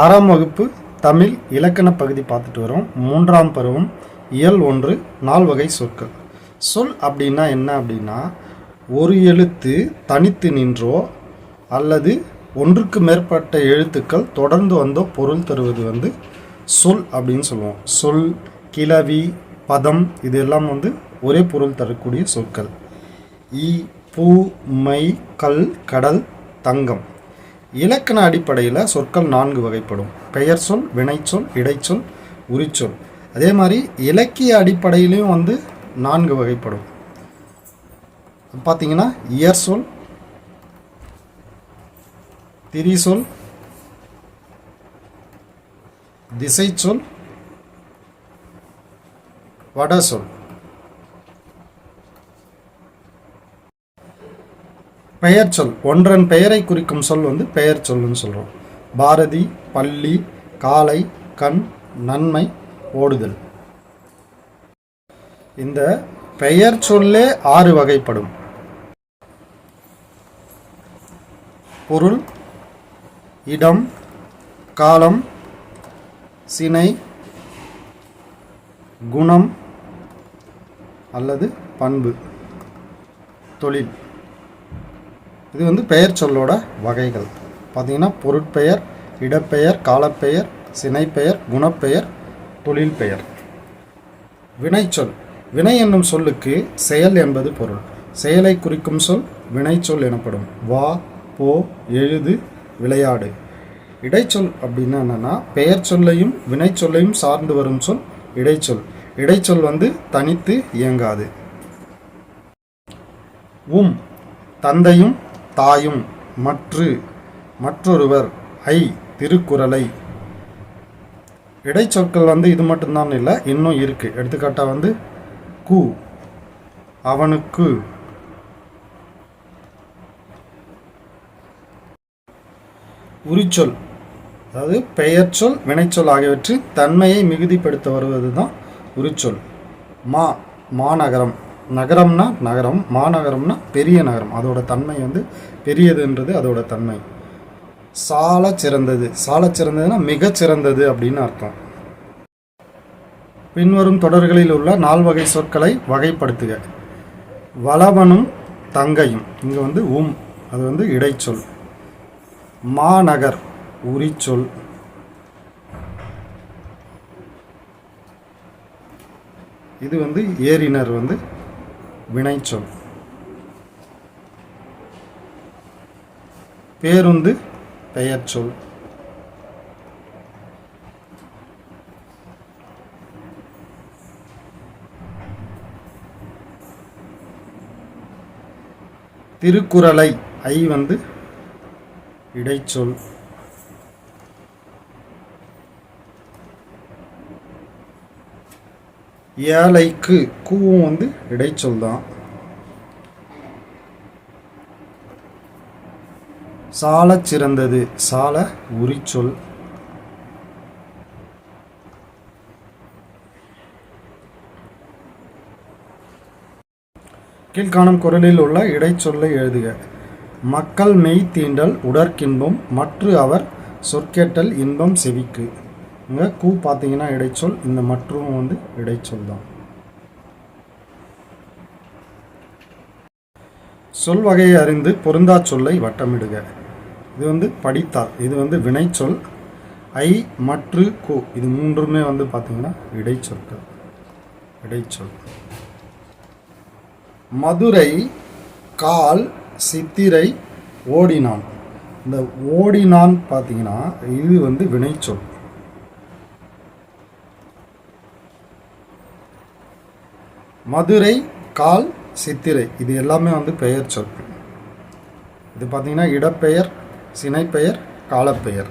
ஆறாம் வகுப்பு தமிழ் இலக்கண பகுதி பார்த்துட்டு வரோம். மூன்றாம் பருவம் இயல் ஒன்று நால்வகை சொற்கள். சொல் அப்படின்னா என்ன அப்படின்னா ஒரு எழுத்து தனித்து நின்றோ அல்லது ஒன்றுக்கு மேற்பட்ட எழுத்துக்கள் தொடர்ந்து வந்தோ பொருள் தருவது வந்து சொல் அப்படின்னு சொல்லுவோம். சொல் கிளவி பதம் இது எல்லாம் வந்து ஒரே பொருள் தரக்கூடிய சொற்கள். ஈ பூ மை கல் கடல் தங்கம். இலக்கண அடிப்படையில் சொற்கள் நான்கு வகைப்படும். பெயர் சொல் வினைச்சொல் இடைச்சொல் உரிச்சொல் அதே மாதிரி இலக்கிய அடிப்படையிலையும் வந்து நான்கு வகைப்படும். பார்த்தீங்கன்னா இயர் சொல் திரிசொல் திசைச்சொல் வடசொல் பெயர் சொல். ஒன்றன் பெயரை குறிக்கும் சொல் வந்து பெயர் சொல்லுன்னு சொல்கிறோம் பாரதி பள்ளி காலை கண் நன்மை ஓடுதல். இந்த பெயர் சொல்லே ஆறு வகைப்படும். பொருள் இடம் காலம் சினை குணம் அல்லது பண்பு. தொழில். இது வந்து பெயர் சொல்லோட வகைகள். பார்த்திங்கன்னா பொருட்பெயர் இடப்பெயர் காலப்பெயர் சினைப்பெயர் குணப்பெயர் தொழில் பெயர் வினைச்சொல் வினை என்னும் சொல்லுக்கு செயல் என்பது பொருள். செயலை குறிக்கும் சொல் வினைச்சொல் எனப்படும். வா போ எழுது விளையாடு. இடைச்சொல் அப்படின்னா என்னென்னா பெயர் சொல்லையும் வினைச்சொல்லையும் சார்ந்து வரும் சொல் இடைச்சொல். இடைச்சொல் வந்து தனித்து இயங்காது. உம் தந்தையும் தாயும் மற்று மற்றொருவர் ஐ திருக்குறளை. இடைச்சொற்கள் வந்து இது மட்டும்தான் இல்லை இன்னும் இருக்குது எடுத்துக்காட்டாக வந்து கு அவனுக்கு. உரிச்சொல் அதாவது பெயர்ச்சொல் வினைச்சொல் ஆகியவற்றின் தன்மையை மிகுதிப்படுத்த வருவது தான் உரிச்சொல். மா மாநகரம். நகரம்னா நகரம் மாநகரம்னா பெரிய நகரம். அதோட தன்மை வந்து பெரியதுன்றது அதோட தன்மை. சால சிறந்தது. சால சிறந்ததுன்னா மிகச்சிறந்தது அப்படின்னு அர்த்தம். பின்வரும் தொடர்களில் உள்ள நால்வகை சொற்களை வகைப்படுத்துக. வளவனும் தங்கையும். இங்கே வந்து உம் அது வந்து இடைச்சொல். மாநகர் உரிச்சொல். இது வந்து ஏரினர் வந்து வினைச்சொல். பேருந்து பெயர்ச்சொல். திருக்குறளை ஐ வந்து இடைச்சொல். ஏழைக்கு கூவும் வந்து இடைச்சொல் தான். சால சிறந்தது சால உரிச்சொல். கீழ்காணும் குரலில் உள்ள இடைச்சொல்லை எழுதுக. மக்கள் மெய் தீண்டல் உடற்கின்பம் மற்ற அவர் சொற்கேட்டல் இன்பம் செவிக்கு. இங்கே கூ பார்த்தீங்கன்னா இடைச்சொல் இந்த மற்றும் வந்து இடைச்சொல் தான். சொல் வகையை அறிந்து பொருந்தா சொல்லை வட்டமிடுக. இது வந்து படித்தால் இது வந்து வினைச்சொல். ஐ மற்று கு இது மூன்றுமே வந்து பார்த்தீங்கன்னா இடைச்சொற்கள். இடைச்சொல். மதுரை கால் சித்திரை ஓடினான். இந்த ஓடினான் பார்த்தீங்கன்னா இது வந்து வினைச்சொல். மதுரை கால் சித்திரை. இது எல்லாமே வந்து பெயர் சொல். இது பார்த்தீங்கன்னா இடப்பெயர் சினைப்பெயர் காலப்பெயர்.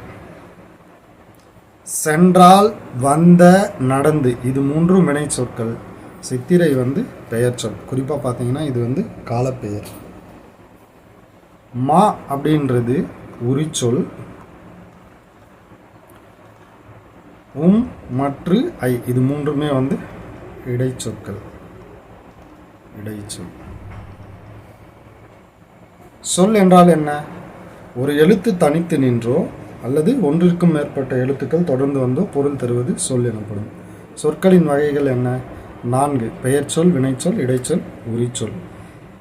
சென்றால் வந்த நடந்து. இது மூன்றும் வினை சொற்கள். சித்திரை வந்து பெயர் சொல். குறிப்பாக பார்த்தீங்கன்னா இது வந்து காலப்பெயர். மா அப்படின்றது உரிச்சொல். உம் மற்று ஐ. இது மூன்றுமே வந்து இடைச்சொற்கள். இடைச்சொல். சொல் என்றால் என்ன? ஒரு எழுத்து தனித்து நின்றோ அல்லது ஒன்றிற்கும் மேற்பட்ட எழுத்துக்கள் தொடர்ந்து வந்தோ பொருள் தருவது சொல் எனப்படும். சொற்களின் வகைகள் என்ன? நான்கு. பெயர்ச்சொல் வினைச்சொல் இடைச்சொல் உரிச்சொல்.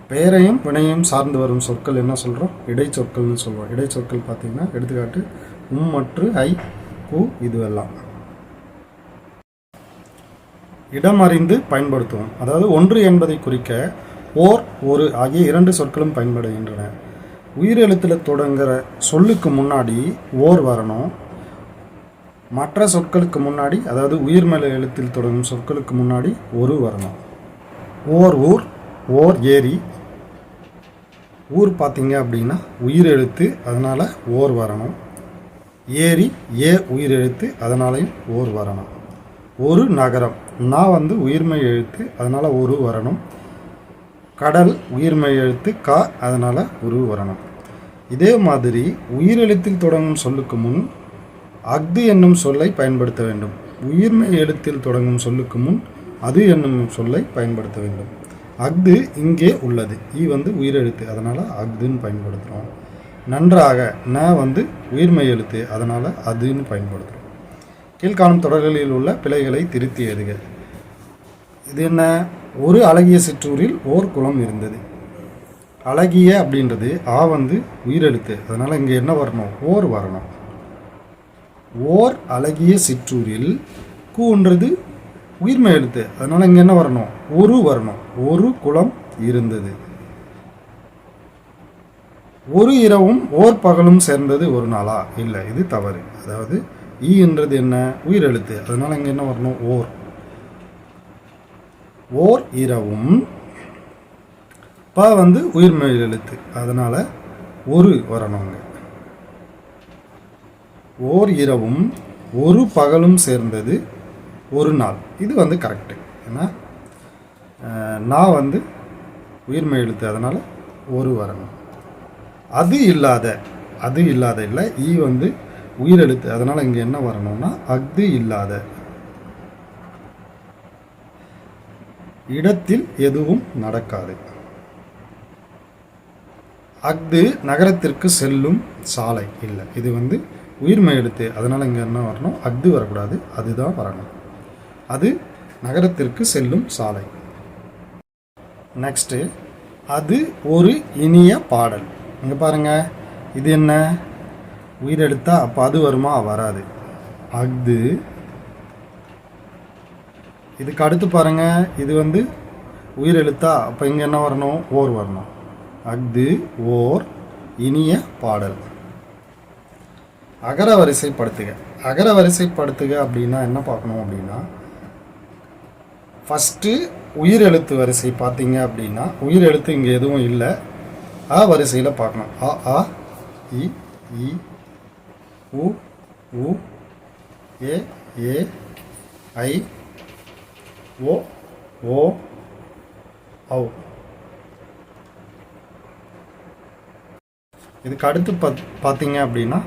பெயரையும் வினையும் சார்ந்து வரும் சொற்கள் என்ன சொல்கிறோம் இடைச்சொற்கள்னு சொல்லுவோம் இடைச்சொற்கள் பார்த்திங்கன்னா எடுத்துக்காட்டு உம் மற்றும் ஐ கு இதுவெல்லாம். இடம் அறிந்து பயன்படுத்துவோம். அதாவது ஒன்று என்பதை குறிக்க ஓர் ஒரு ஆகிய இரண்டு சொற்களும் பயன்படுகின்றன. உயிரெழுத்தில் தொடங்குகிற சொல்லுக்கு முன்னாடி ஓர் வரணும். மற்ற சொற்களுக்கு முன்னாடி அதாவது உயிர்மேல எழுத்தில் தொடங்கும் சொற்களுக்கு முன்னாடி ஒரு வரணும். ஓர் ஊர் ஓர் ஏரி. ஊர் பார்த்தீங்க அப்படின்னா உயிர் எழுத்து அதனால் ஓர் வரணும். ஏரி ஏ உயிர் எழுத்து அதனாலையும் ஓர் வரணும். ஒரு நகரம். நான் வந்து உயிர்மை எழுத்து அதனால் ஒரு வரணும். கடல் உயிர்மை எழுத்து கா அதனால் உரு வரணும். இதே மாதிரி உயிரெழுத்தில் தொடங்கும் சொல்லுக்கு முன் அஃது என்னும் சொல்லை பயன்படுத்த வேண்டும். உயிர்மை எழுத்தில் தொடங்கும் சொல்லுக்கு முன் அது என்னும் சொல்லை பயன்படுத்த வேண்டும். அஃது இங்கே உள்ளது. ஈ வந்து உயிரெழுத்து அதனால் அஃதுன்னு பயன்படுத்துகிறோம் நன்றாக ந வந்து உயிர்மை எழுத்து அதனால் அதுன்னு பயன்படுத்துகிறோம் கீழ்காணும் தொடர்களில் உள்ள பிழைகளை திருத்தி எழுக இது என்ன? ஒரு அழகிய சிற்றூரில் ஓர் குளம் இருந்தது. அழகிய அப்படின்றது ஆ வந்து உயிரெழுத்து. அதனால் இங்கே என்ன வரணும்? ஓர் வரணும். ஓர் அழகிய சிற்றூரில் கூன்றது உயிர்மை எழுத்து. அதனால் இங்கே என்ன வரணும்? ஒரு வரணும். ஒரு குளம் இருந்தது. ஒரு இரவும் ஓர் பகலும் சேர்ந்தது ஒரு நாளா? இல்லை இது தவறு. அதாவது ஈ என்றது என்ன? உயிரெழுத்து. அதனால் இங்கே என்ன வரணும்? ஓர். ஓர் இரவும் ப வந்து உயிர்மெயில் எழுத்து. அதனால் ஒரு வரணுங்க ஓர் இரவும் ஒரு பகலும் சேர்ந்தது ஒரு நாள். இது வந்து கரெக்டு ஏன்னா நான் வந்து உயிர்மை எழுத்து. அதனால் ஒரு வரணும். அது இல்லாத அது இல்லாத இல்லை ஈ வந்து உயிரெழுத்து. அதனால் இங்கே என்ன வரணும்னா அஃது இல்லாத. இடத்தில் எதுவும் நடக்காது. அஃது நகரத்திற்கு செல்லும் சாலை இல்லை. இது வந்து உயிர்மை எழுத்து. அதனால் இங்கே என்ன வரணும்? அஃது வரக்கூடாது. அதுதான் வரணும். அது நகரத்திற்கு செல்லும் சாலை. நெக்ஸ்ட்டு அது ஒரு இனிய பாடல். இங்கே பாருங்க. இது என்ன? உயிரெழுத்தா அப்போ அது வருமா? வராது. அஃது இதுக்கு அடுத்து பாருங்கள் இது வந்து உயிரெழுத்தா அப்போ இங்கே என்ன வரணும்? ஓர் வரணும். அஃது ஓர் இனிய பாடல். அகர வரிசைப்படுத்துக. அகர வரிசைப்படுத்துக அப்படின்னா என்ன பார்க்கணும் அப்படின்னா ஃபஸ்ட்டு உயிரெழுத்து வரிசை பார்த்தீங்க அப்படின்னா உயிரெழுத்து இங்கே எதுவும் இல்லை. அ வரிசையில் பார்க்கணும். அ ஆ இ இ உ உ ஏ ஏ ஐ ஓ ஓ ஔ. இதுக்கு அடுத்து பத் பார்த்தீங்க அப்படின்னா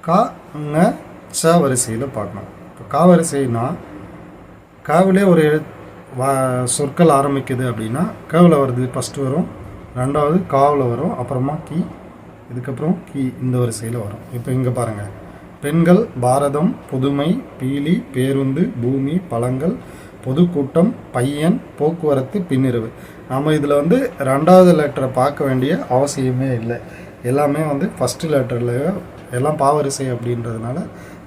கா ங ச வரிசையில் பார்க்கணும். இப்போ கா வரிசைனா காவிலே ஒரு எழு வா சொற்கள் ஆரம்பிக்குது அப்படின்னா காவில் வருது ஃபஸ்ட்டு வரும் ரெண்டாவது காவில் வரும் அப்புறமா கி இதுக்கப்புறம் கீ இந்த வரிசையில் வரும். இப்போ இங்கே பாருங்கள் பெண்கள் பாரதம் புதுமை பீலி பேருந்து பூமி பழங்கள் பொதுக்கூட்டம் பையன் போக்குவரத்து பின்னிரவு. நாம் இதில் வந்து ரெண்டாவது லெட்டரை பார்க்க வேண்டிய அவசியமே இல்லை. எல்லாமே வந்து ஃபஸ்ட்டு லெட்டரில் எல்லாம் பாவரிசை அப்படின்றதுனால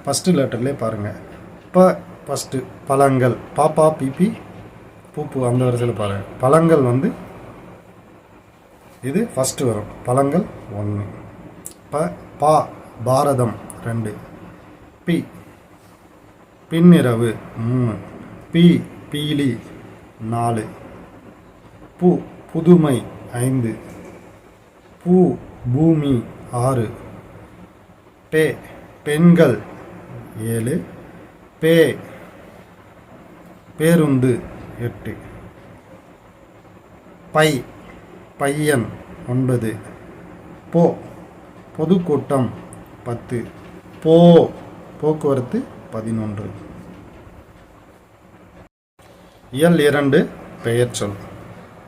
ஃபஸ்ட்டு லெட்டர்லேயே பாருங்கள் இப்போ ஃபஸ்ட்டு பழங்கள். பாப்பா பிபி பூப்பு அந்த வரிசையில் பாருங்கள் பழங்கள் வந்து இது ஃபஸ்ட்டு வரும். பழங்கள் ஒன்று. ப பா பாரதம் ரெண்டு. பி பின்னிரவு மூணு. பி பீலி நாலு. பூ புதுமை ஐந்து. பூ பூமி ஆறு. பே பெண்கள் ஏழு. பே பேருந்து எட்டு. பை பையன் ஒன்பது. போ. பொதுக்கூட்டம் பத்து. போ. போக்குவரத்து பதினொன்று. இயல் இரண்டு பெயர்ச்சொல்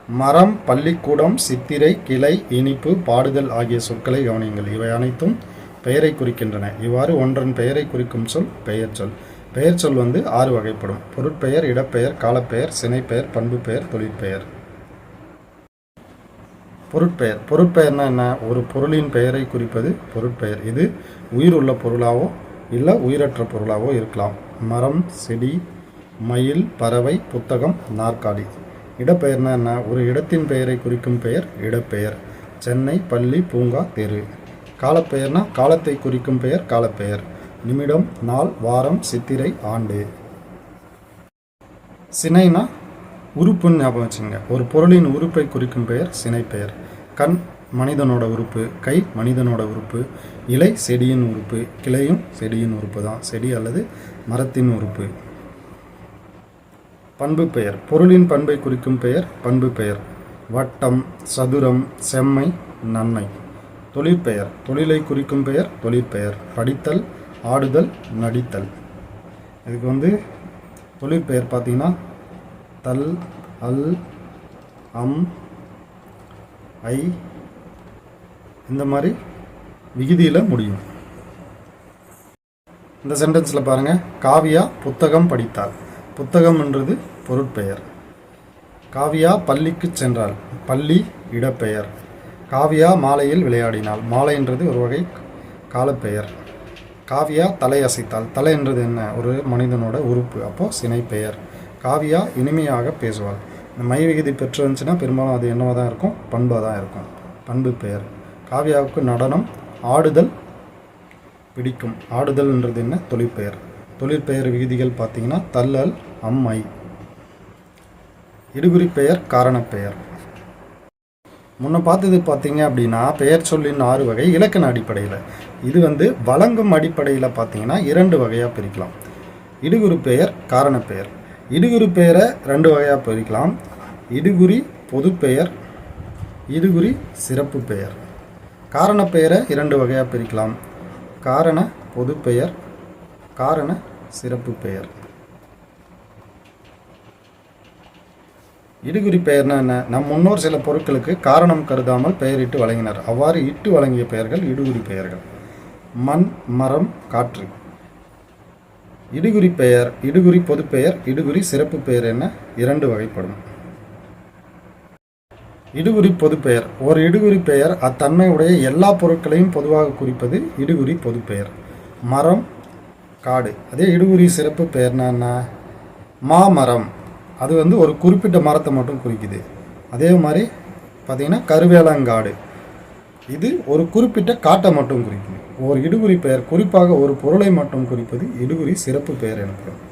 மரம் பள்ளிக்கூடம் சித்திரை கிளை இனிப்பு பாடுதல் ஆகிய சொற்களை கவனியுங்கள். இவை அனைத்தும் பெயரை குறிக்கின்றன. இவ்வாறு ஒன்றன் பெயரை குறிக்கும் சொல் பெயர் சொல். பெயர் சொல் வந்து ஆறு வகைப்படும். பொருட்பெயர் இடப்பெயர் காலப்பெயர் சினைப்பெயர் பண்பு பெயர் தொழிற்பெயர். பொருட்பெயர். பொருட்பெயர்னா என்ன? ஒரு பொருளின் பெயரை குறிப்பது பொருட்பெயர். இது உயிர் உள்ள பொருளாவோ இல்லை உயிரற்ற பொருளாகவோ இருக்கலாம். மரம் செடி மயில் பறவை புத்தகம் நாற்காலி. இடப்பெயர்னா என்ன? ஒரு இடத்தின் பெயரை குறிக்கும் பெயர் இடப்பெயர். சென்னை பள்ளி பூங்கா தெரு. காலப்பெயர்னா காலத்தை குறிக்கும் பெயர் காலப்பெயர். நிமிடம் நாள் வாரம் சித்திரை ஆண்டு. சினைனா உறுப்புன்னு ஞாபகம் வச்சுங்க ஒரு பொருளின் உறுப்பை குறிக்கும் பெயர் சினைப்பெயர் கண் மனிதனோட உறுப்பு கை மனிதனோட உறுப்பு இலை செடியின் உறுப்பு கிளையும் செடியின் உறுப்பு தான். செடி அல்லது மரத்தின் உறுப்பு. பண்பு பெயர். பொருளின் பண்பை குறிக்கும் பெயர் பண்பு பெயர். வட்டம் சதுரம் செம்மை நன்மை. தொழிற்பெயர் தொழிலை குறிக்கும் பெயர் தொழிற்பெயர் படித்தல் ஆடுதல் நடித்தல். இதுக்கு வந்து தொழிற்பெயர் பார்த்தீங்கன்னா தல் அல் அம் ஐ இந்த மாதிரி விகுதியில் முடியும். இந்த சென்டென்ஸில் பாருங்கள் காவியா புத்தகம் படித்தாள். புத்தகம்ன்றது பொருட்பெயர். காவியா பள்ளிக்கு சென்றாள். பள்ளி இடப்பெயர். காவியா மாலையில் விளையாடினாள். மாலைன்றது ஒரு வகை காலப்பெயர். காவியா தலை அசைத்தாள். தலை என்றது என்ன? ஒரு மனிதனோட உறுப்பு. அப்போது சினைப்பெயர். காவியா இனிமையாக பேசுவாள். இந்த மை விகுதி பெற்றிருந்துச்சுன்னா பெரும்பாலும் அது என்னவாக தான் இருக்கும்? பண்பாக தான் இருக்கும். பண்பு பெயர். காவியாவுக்கு நடனம் ஆடுதல் பிடிக்கும். ஆடுதல்ன்றது என்ன? தொழிற்பெயர். தொழிற்பெயர் விகுதிகள் பார்த்தீங்கன்னா தள்ளல் அம்மை. இடுகுறி பெயர் காரணப்பெயர். முன்ன பார்த்தது பார்த்தீங்க அப்படின்னா பெயர் சொல்லின் ஆறு வகை இலக்கண அடிப்படையில். இது வந்து வழங்கும் அடிப்படையில் பார்த்தீங்கன்னா இரண்டு வகையாக பிரிக்கலாம். இடுகுறி பெயர் காரணப்பெயர். இடுகுறி பெயரை ரெண்டு வகையாக பிரிக்கலாம். இடுகுறி பொதுப்பெயர் இடுகுறி சிறப்பு பெயர். காரணப்பெயரை இரண்டு வகையாக பிரிக்கலாம். காரண பொதுப்பெயர் காரண சிறப்பு பெயர். இடுகுறி பெயர்னா என்ன? நம் முன்னோர் சில பொருட்களுக்கு காரணம் கருதாமல் பெயரிட்டு வழங்கினர். அவ்வாறு இட்டு வழங்கிய பெயர்கள் இடுகுறி பெயர்கள். மண் மரம் காற்று. இடுகுறி பெயர் இடுகுறி பொதுப்பெயர் இடுகுறி சிறப்பு பெயர் என இரண்டு வகைப்படும். இடுகுறி பொதுப்பெயர் ஒரு இடுகுறி பெயர் அத்தன்மையுடைய எல்லா பொருட்களையும் பொதுவாக குறிப்பது இடுகுறி பொதுப்பெயர் மரம் காடு. அதே இடுகுறி சிறப்பு பெயர்னா என்ன? மாமரம். அது வந்து ஒரு குறிப்பிட்ட மரத்தை மட்டும் குறிக்குது. அதே மாதிரி பார்த்திங்கன்னா கருவேலங்காடு. இது ஒரு குறிப்பிட்ட காட்டை மட்டும் குறிக்குது. ஓர் இடுகுறி பெயர் குறிப்பாக ஒரு பொருளை மட்டும் குறிப்பது இடுகுறி சிறப்பு பெயர் எனப்படும்.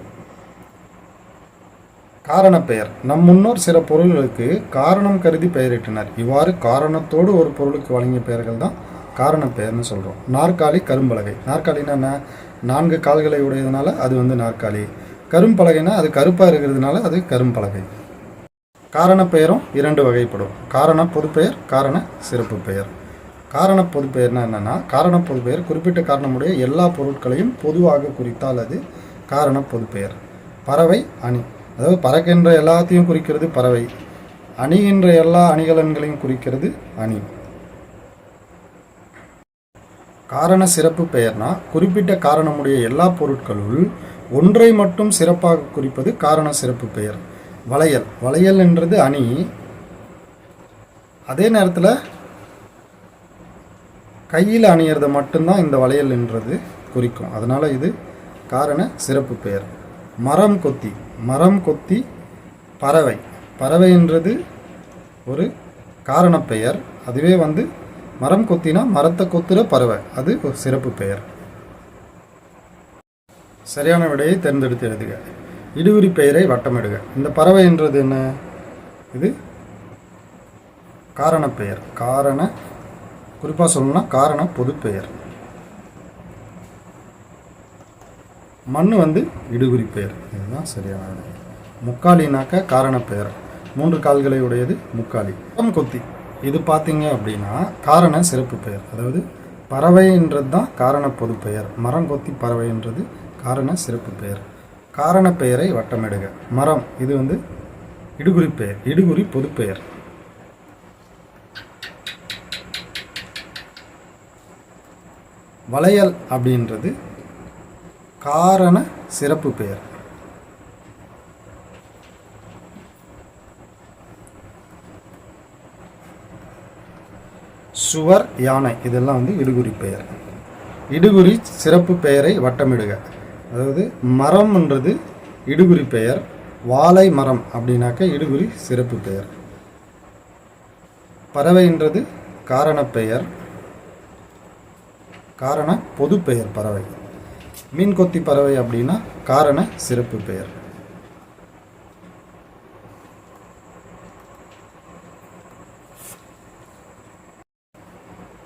காரணப்பெயர். நம் முன்னோர் சில பொருள்களுக்கு காரணம் கருதி பெயரிட்டனர். இவ்வாறு காரணத்தோடு ஒரு பொருளுக்கு வழங்கிய பெயர்கள் தான் காரணப்பெயர்னு சொல்கிறோம் நாற்காலி கரும்பலகை. நாற்காலின்னா என்ன? நான்கு கால்களை உடையதுனால அது வந்து நாற்காலி. கரும்பலகைனா அது கருப்பாக இருக்கிறதுனால அது கரும்பலகை. காரணப்பெயரும் இரண்டு வகைப்படும். காரண பொதுப்பெயர் காரண சிறப்பு பெயர். காரண பொதுப்பெயர் என்னென்னா காரண பொதுப்பெயர் குறிப்பிட்ட காரணமுடைய எல்லா பொருட்களையும் பொதுவாக குறித்தால் அது காரண பொதுப்பெயர் பறவை அணி. அதாவது பறக்கின்ற எல்லாத்தையும் குறிக்கிறது பறவை. அணிகின்ற எல்லா அணிகலன்களையும் குறிக்கிறது அணி. காரண சிறப்பு பெயர்னா குறிப்பிட்ட காரணமுடைய எல்லா பொருட்களுள் ஒன்றை மட்டும் சிறப்பாக குறிப்பது காரண சிறப்பு பெயர். வளையல். வளையல் என்றது அணி. அதே நேரத்தில் கையில் அணியறத மட்டும்தான் இந்த வளையல் என்றது குறிக்கும். அதனால் இது காரண சிறப்பு பெயர். மரம் கொத்தி. மரம் கொத்தி பறவை. பறவை என்றது ஒரு காரணப்பெயர் அதுவே வந்து மரம் கொத்தினா மரத்தை கொத்துற பறவை. அது ஒரு சிறப்பு பெயர். சரியான விடையை தேர்ந்தெடுத்து எழுதுக. இடுவிரி பெயரை வட்டமிடுக. இந்த பறவை என்றது என்ன? இது காரணப்பெயர் காரண குறிப்பாக சொல்லணும்னா காரணம் பொதுப்பெயர். மண் வந்து இடுகுறி பெயர். இதுதான் சரியான முக்காலினாக்க காரணப் பெயர் மூன்று கால்களை உடையது முக்காலி. மரம் கொத்தி. இது பார்த்தீங்க அப்படின்னா காரண சிறப்பு பெயர். அதாவது பறவைன்றது தான் காரண பொது பெயர். மரம் கொத்தி பறவைன்றது காரண சிறப்பு பெயர். காரண பெயரை வட்டமிடுக. மரம் இது வந்து இடுகுறி பெயர். இடுகுறி பொதுப்பெயர். வளையல் அப்படின்றது காரண சிறப்பு பெயர். சுவர் யானை இதெல்லாம் வந்து இடுகுறி பெயர். இடுகுறி சிறப்பு பெயரை வட்டமிடுக. அதாவது மரம்ன்றது இடுகுறி பெயர் வாழை மரம் அப்படின்னாக்க இடுகுறி சிறப்பு பெயர். பறவைன்றது காரணப் பெயர் காரண பொது பெயர் பறவை. மீன்கொத்தி பறவை அப்படின்னா காரண சிறப்பு பெயர்.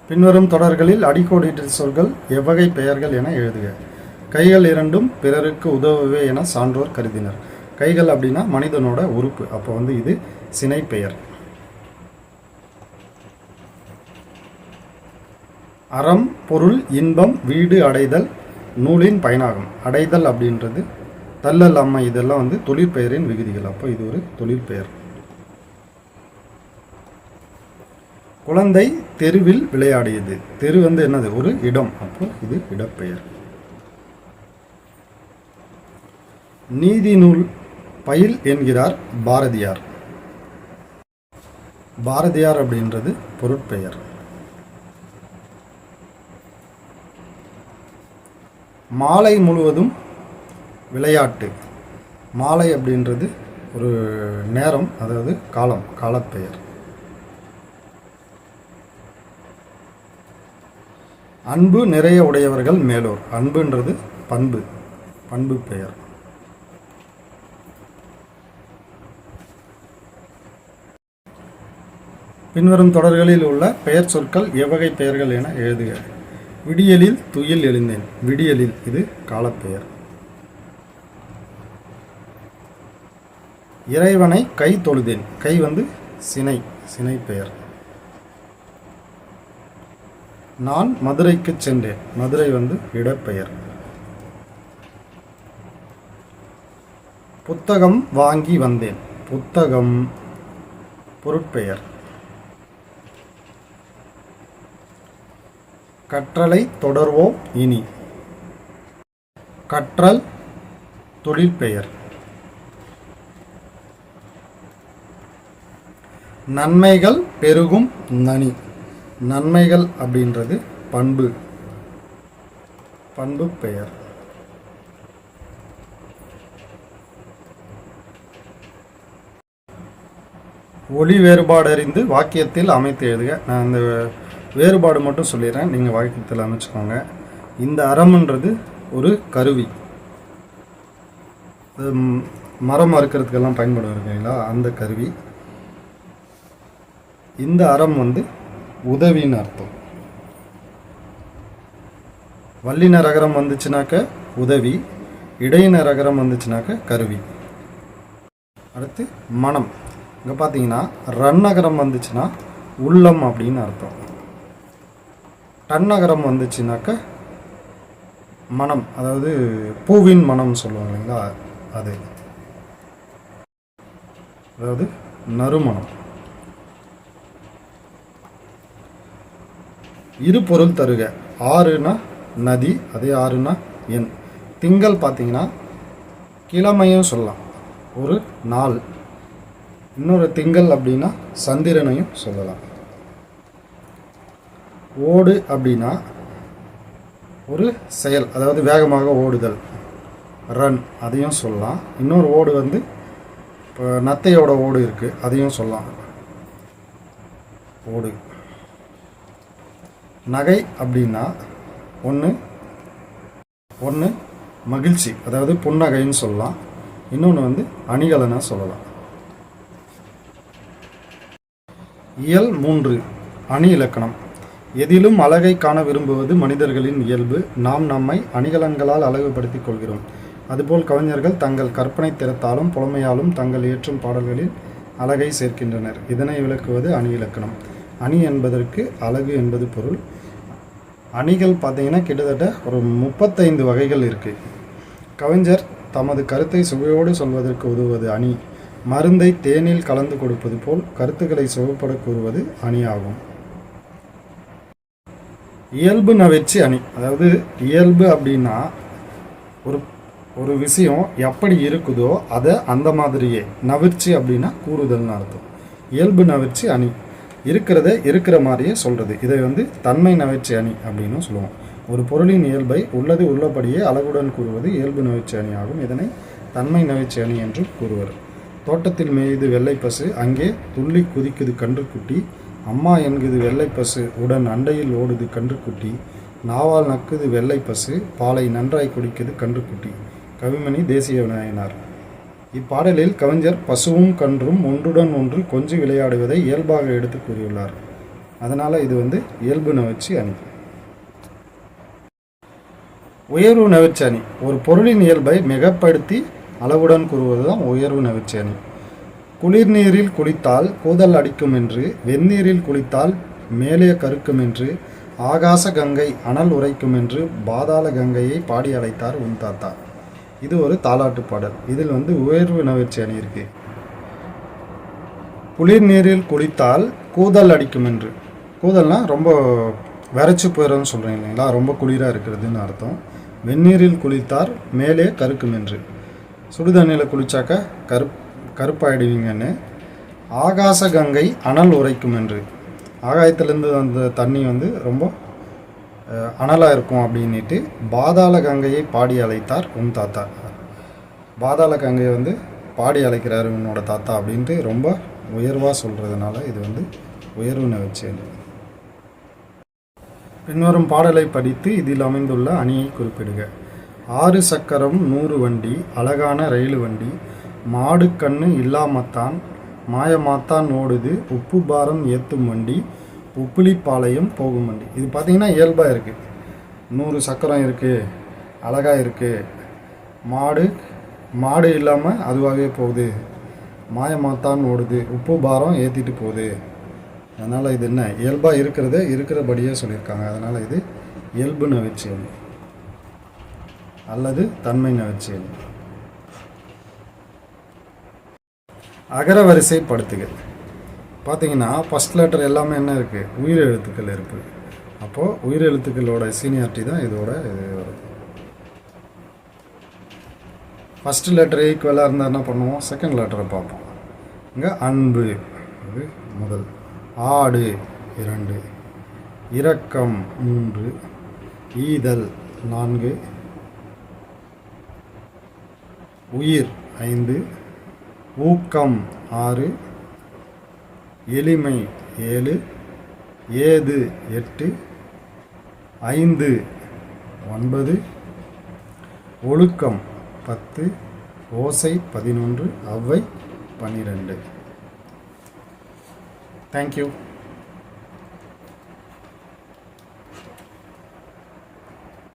பின்வரும் தொடர்களில் அடிக்கோடிட்ட சொற்கள் எவ்வகை பெயர்கள் என எழுதுக. கைகள் இரண்டும் பிறருக்கு உதவுவே என சான்றோர் கருதினர். கைகள் அப்படின்னா மனிதனோட உறுப்பு. அப்போ வந்து இது சினை பெயர் அறம் பொருள் இன்பம் வீடு அடைதல் நூலின் பயனாகும். அடைதல் அப்படின்றது தள்ளல் அம்மை இதெல்லாம் வந்து தொழிற்பெயரின் விகுதிகள். அப்போ இது ஒரு தொழிற்பெயர். குழந்தை தெருவில் விளையாடியது. தெரு வந்து என்னது? ஒரு இடம். அப்போ இது இடப்பெயர். நீதி நூல் பயில் என்கிறார் பாரதியார். பாரதியார் அப்படின்றது பொருட்பெயர். மாலை முழுவதும் விளையாட்டு. மாலை அப்படின்றது ஒரு நேரம் அதாவது காலம் காலப்பெயர். அன்பு நிறைய உடையவர்கள் மேலோர். அன்புன்றது பண்பு பண்பு பெயர். பின்வரும் தொடர்களில் உள்ள பெயர் சொற்கள் எவ்வகை பெயர்கள் என எழுதுக. விடியலில் துயில் எழுந்தேன். விடியலில் இது காலப்பெயர். இறைவனை கை தொழுதேன். கை வந்து சினை சினை பெயர். நான் மதுரைக்கு சென்றேன். மதுரை வந்து இடப்பெயர். புத்தகம் வாங்கி வந்தேன். புத்தகம் பொருட்பெயர். கற்றலை தொடர்வோம் இனி. கற்றல் தொழிற்பெயர். நன்மைகள் பெருகும் நனி. நன்மைகள் அப்படின்றது பண்பு. பண்பு பெயர். ஒளி வேறுபாடு அறிந்து வாக்கியத்தில் அமைத்து எழுதுக. நான் இந்த வேறுபாடு மட்டும் சொல்லிடுறேன். நீங்கள் வாக்கியத்தில் அமைச்சுக்கோங்க இந்த அறம்ன்றது ஒரு கருவி. மரம் அறுக்கிறதுக்கெல்லாம் பயன்படும் இல்லைங்களா? அந்த கருவி. இந்த அறம் வந்து உதவின்னு அர்த்தம். வல்லின ரகரம் வந்துச்சுனாக்க உதவி இடையின ரகரம் வந்துச்சுனாக்க கருவி. அடுத்து மனம். இங்கே பார்த்தீங்கன்னா ரன்னகரம் வந்துச்சுன்னா உள்ளம் அப்படின்னு அர்த்தம். டன்னகரம் வந்துச்சுனாக்க மனம் அதாவது பூவின் மனம் சொல்லுவாங்க இல்லைங்களா? அது. அதாவது நறுமணம். இரு பொருள் தருக. ஆறுனா நதி அதே ஆறுனா எண். திங்கள் பார்த்தீங்கன்னா கிழமையும் சொல்லலாம். ஒரு நாள். இன்னொரு திங்கள் அப்படின்னா சந்திரனையும் சொல்லலாம். ஓடு அப்படின்னா ஒரு செயல் அதாவது வேகமாக ஓடுதல். ரன் அதையும் சொல்லலாம். இன்னொரு ஓடு வந்து இப்போ நத்தையோட ஓடு இருக்குது அதையும் சொல்லலாம். ஓடு. நகை அப்படின்னா ஒன்று ஒன்று மகிழ்ச்சி அதாவது புன்னகைன்னு சொல்லலாம். இன்னொன்று வந்து அணிகலனை சொல்லலாம். இயல் மூன்று அணி இலக்கணம். எதிலும் அழகை காண விரும்புவது மனிதர்களின் இயல்பு. நாம் நம்மை அணிகலன்களால் அழகுபடுத்திக் கொள்கிறோம். அதுபோல் கவிஞர்கள் தங்கள் கற்பனை திறத்தாலும் புலமையாலும் தங்கள் இயற்றும் பாடல்களில் அழகை சேர்க்கின்றனர். இதனை விளக்குவது அணி இலக்கணம். அணி என்பதற்கு அழகு என்பது பொருள். அணிகள் பார்த்தீங்கன்னா கிட்டத்தட்ட ஒரு முப்பத்தைந்து வகைகள் இருக்குது கவிஞர் தமது கருத்தை சுவையோடு சொல்வதற்கு உதவுவது அணி. மருந்தை தேனில் கலந்து கொடுப்பது போல் கருத்துக்களை சுகப்பட கூறுவது அணியாகும் இயல்பு நவிர்ச்சி அணி. அதாவது இயல்பு அப்படின்னா ஒரு ஒரு விஷயம் எப்படி இருக்குதோ அதை அந்த மாதிரியே. நவிர்ச்சி அப்படின்னா கூறுதல்னு அர்த்தம். இயல்பு நவிர்ச்சி அணி. இருக்கிறத இருக்கிற மாதிரியே சொல்கிறது இதை வந்து தன்மை நவிர்ச்சி அணி அப்படின்னு சொல்லுவோம். ஒரு பொருளின் இயல்பை உள்ளது உள்ளபடியே அழகுடன் கூறுவது இயல்பு நவிர்ச்சி அணி ஆகும் இதனை தன்மை நவிர்ச்சி அணி என்று கூறுவர். தோட்டத்தில் மேய்து வெள்ளை பசு. அங்கே துள்ளி குதிக்குது கன்றுக்குட்டி. அம்மா என்குது வெள்ளை பசு உடன் அண்டையில் ஓடுது கன்றுக்குட்டி. நாவால் நக்குது வெள்ளை பசு பாலை நன்றாய் குடிக்குது கன்றுக்குட்டி. கவிமணி தேசிய விநாயகனார் இப்பாடலில் கவிஞர் பசுவும் கன்றும் ஒன்றுடன் ஒன்று கொஞ்சி விளையாடுவதை இயல்பாக எடுத்து கூறியுள்ளார். அதனால் இது வந்து இயல்பு நவச்சி அணி. உயர்வு நவச்சி அணி. ஒரு பொருளின் இயல்பை மிகப்படுத்தி அளவுடன் கூறுவது தான் உயர்வு நவச்சி அணி. குளிர்நீரில் குளித்தால் கூதல் அடிக்கும் என்று வெந்நீரில் குளித்தால் மேலே கருக்கும் என்று ஆகாச கங்கை அனல் உரைக்கும் என்று பாதாள கங்கையை பாடி அழைத்தார் உன் தாத்தா. இது ஒரு தாலாட்டு பாடல். இதில் வந்து உயர்வு நவிர்ச்சி அணி இருக்கு குளிர் நீரில் குளித்தால் கூதல் அடிக்கும் என்று கூதல்னா ரொம்ப விரைச்சி போயிடும்னு சொல்கிறீங்க இல்லைங்களா? ரொம்ப குளிராக இருக்கிறதுன்னு அர்த்தம். வெந்நீரில் குளித்தார் மேலே கருக்கும் என்று சுடுதண்ணியில் குளித்தாக்க கருப் கருப்பாயிடுவீங்கன்னு. ஆகாச கங்கை அனல் உரைக்கும் என்று. ஆகாயத்திலேருந்து அந்த தண்ணி வந்து ரொம்ப அனலாக இருக்கும் அப்படின்ட்டு பாதாள கங்கையை பாடி அழைத்தார் உன் தாத்தா. பாதாள கங்கையை வந்து பாடி அழைக்கிறாரு உன்னோட தாத்தா அப்படின்ட்டு ரொம்ப உயர்வாக சொல்கிறதுனால இது வந்து உயர்வு நவிர்ச்சி பின்வரும் பாடலை படித்து இதில் அமைந்துள்ள அணியை குறிப்பிடுக. ஆறு சக்கரம் நூறு வண்டி அழகான ரயில் வண்டி மாடு கண்ணு இல்லாமத்தான் மாயமாத்தான் ஓடுது. உப்பு பாரம் ஏற்றும் வண்டி உப்புளிப்பாளையம் போகும் வண்டி. இது பார்த்திங்கன்னா இயல்பாக இருக்குது நூறு சக்கரம் இருக்குது அழகாக இருக்குது மாடு மாடு இல்லாமல் அதுவாகவே போகுது. மாயமாத்தான் ஓடுது. உப்பு பாரம் ஏற்றிட்டு போகுது. அதனால் இது என்ன? இயல்பாக இருக்கிறத இருக்கிறபடியே சொல்லியிருக்காங்க. அதனால் இது இயல்பு நவிர்ச்சி அல்லது தன்மை நவிர்ச்சி அகரவரிசைப்படுத்துகள் பார்த்தீங்கன்னா ஃபஸ்ட் லெட்டர் எல்லாமே என்ன இருக்குது உயிர் எழுத்துக்கள் இருக்குது அப்போது உயிர் எழுத்துக்களோட சீனியாரிட்டி தான் இதோட இது வருது ஃபஸ்ட்டு லெட்டர் ஈக்குவலாக இருந்தால் என்ன பண்ணுவோம்? செகண்ட் லெட்டரை பார்ப்போம். இங்கே அன்பு இது முதல். ஆடு இரண்டு. இரக்கம் மூன்று. ஈதல் நான்கு. உயிர் ஐந்து. ஊக்கம் ஆறு எளிமை ஏழு ஏது எட்டு ஐந்து ஒன்பது ஒழுக்கம் பத்து ஓசை பதினொன்று அவ்வை பன்னிரெண்டு தேங்க்யூ